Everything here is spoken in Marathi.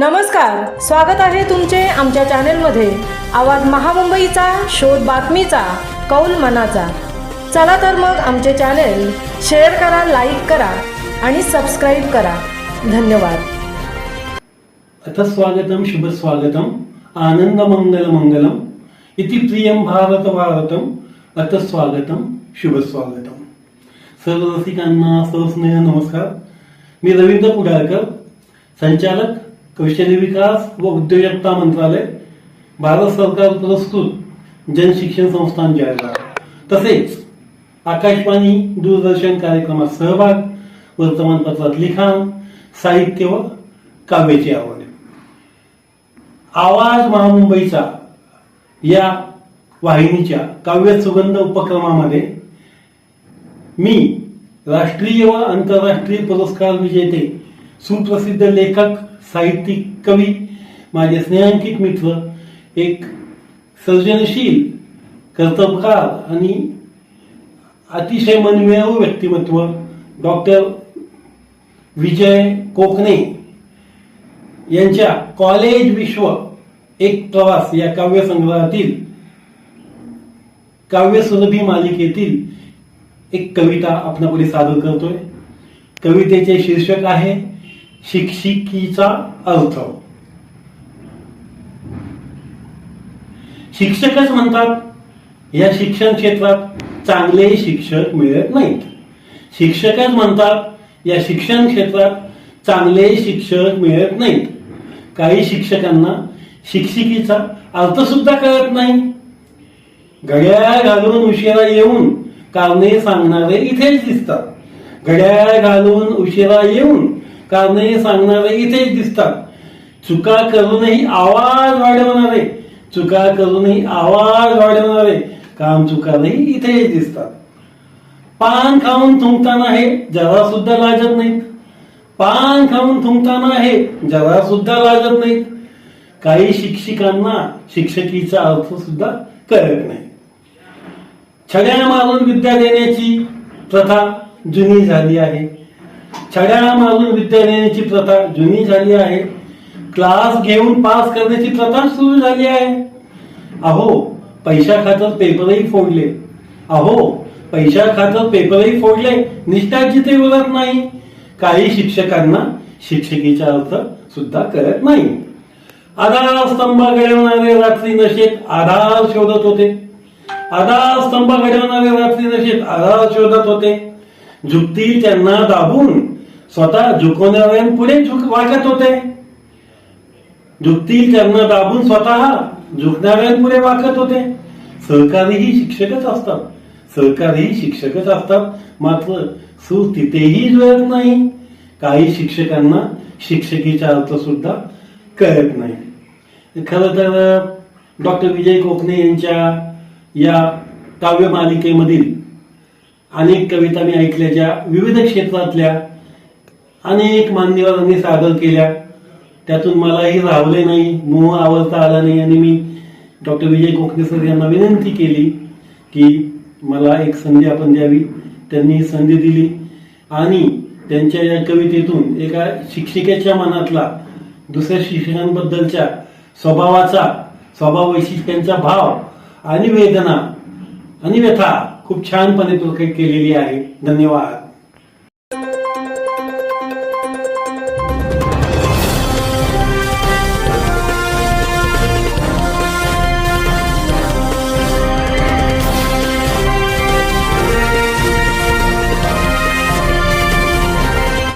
नमस्कार स्वागत आहे तुमचे आमच्या चॅनेलमध्ये. आवाज महामुंबईचा शोध बातमीचा कौल मनाचा. चला तर मग आमचे चॅनेल शेअर करा लाईक करा आणि सबस्क्राईब करा. धन्यवाद. अथ स्वागतम शुभ स्वागतम. आनंद मंगल मंगलम. इति प्रियम भारत भारतम. अथ स्वागतम शुभ स्वागतम. सर्व रसिकांना सहस्नेह नमस्कार. मी रवींद्र पुढारकर संचालक कौशल्य विकास व उद्योजकता मंत्रालय भारत सरकार पुरस्कृत जनशिक्षण संस्थान जालना तसेच आकाशवाणी दूरदर्शन कार्यक्रमात सहभाग वर्तमानपत्रात लिखाण साहित्य व काव्याची आवड. आवाज महामुंबईचा या वाहिनीच्या काव्य सुगंध उपक्रमामध्ये मी राष्ट्रीय व आंतरराष्ट्रीय पुरस्कार विजेते सुप्रसिद्ध लेखक साहित्यिक कवी माझे स्नेहांकित मित्र एक सर्जनशील कर्तबकार आणि अतिशय मनमिळावू व्यक्तिमत्व डॉक्टर विजय कोकणे यांच्या कॉलेज विश्व एक प्रवास या काव्यसंग्रहातील काव्य मालिकेतील एक कविता आपणापुढे सादर करतोय. कवितेचे शीर्षक आहे शिक्षिकीचा अर्थ. शिक्षकच म्हणतात या शिक्षण क्षेत्रात चांगले शिक्षक मिळत नाहीत. शिक्षकच म्हणतात या शिक्षण क्षेत्रात चांगले शिक्षक मिळत नाहीत. काही शिक्षकांना शिक्षिकेचा अर्थ सुद्धा कळत नाही. घड्याळ घालून उशिरा येऊन कारणे सांगणारे इथेच दिसतात. घड्याळ घालून उशिरा येऊन कारणही सांगणारे इथेच दिसतात. चुका करूनही आवाज वाढवणारे चुका करूनही आवाज वाढवणारे काम चुकानेही इथेच दिसतात. पान खाऊन थुंकताना हे जरा सुद्धा लाजत नाहीत. पान खाऊन थुंकताना हे जरा सुद्धा लाजत नाहीत. काही शिक्षिकांना शिक्षकीचा अर्थ सुद्धा कळत नाही. छड्या मारून विद्या देण्याची प्रथा जुनी झाली आहे. छड्या मारून विद्या देण्याची प्रथा जुनी झाली आहे. क्लास घेऊन पास करण्याची प्रथा सुरू झाली आहे. अहो पैशा खातर पेपरही फोडले. अहो पैशा खातर पेपरही फोडले. निष्ठाची ते उरत नाही. काही शिक्षकांना शिक्षकीचा अर्थ सुद्धा करत नाही. आधार स्तंभ घडवणारे रात्री नशेत आधार शोधत होते. आधार स्तंभ घडवणारे रात्री नशेत आधार शोधत होते. झुकती त्यांना दाबून स्वतः झुकवणाऱ्यांपुढे झुक वागत होते. झुकतील त्यांना दाबून स्वतः झुकणाऱ्यांपुढे वागत होते. सहकारीही शिक्षकच असतात. सहकारीही शिक्षकच असतात. मात्र सूर तिथेही जुळत नाही. काही शिक्षकांना शिक्षकीचा अर्थ सुद्धा कळत नाही. खरं तर डॉक्टर विजय कोकणे यांच्या या काव्य मालिकेमधील अनेक कविता मी ऐकल्या ज्या विविध क्षेत्रातल्या अनेक मान्यवरांनी सादर केल्या. त्यातून मलाही राहवले नाही मोह आवडता आला नाही आणि मी डॉक्टर विजय कोकणे सर यांना विनंती केली की मला एक संधी आपण द्यावी. त्यांनी संधी दिली आणि त्यांच्या या कवितेतून एका शिक्षिकेच्या मनातला दुसऱ्या शिक्षकांबद्दलच्या स्वभावाचा स्वभाव वैशिष्ट्यांचा भाव आणि वेदना आणि व्यथा खूप छानपणे प्रकट केलेली आहे. धन्यवाद.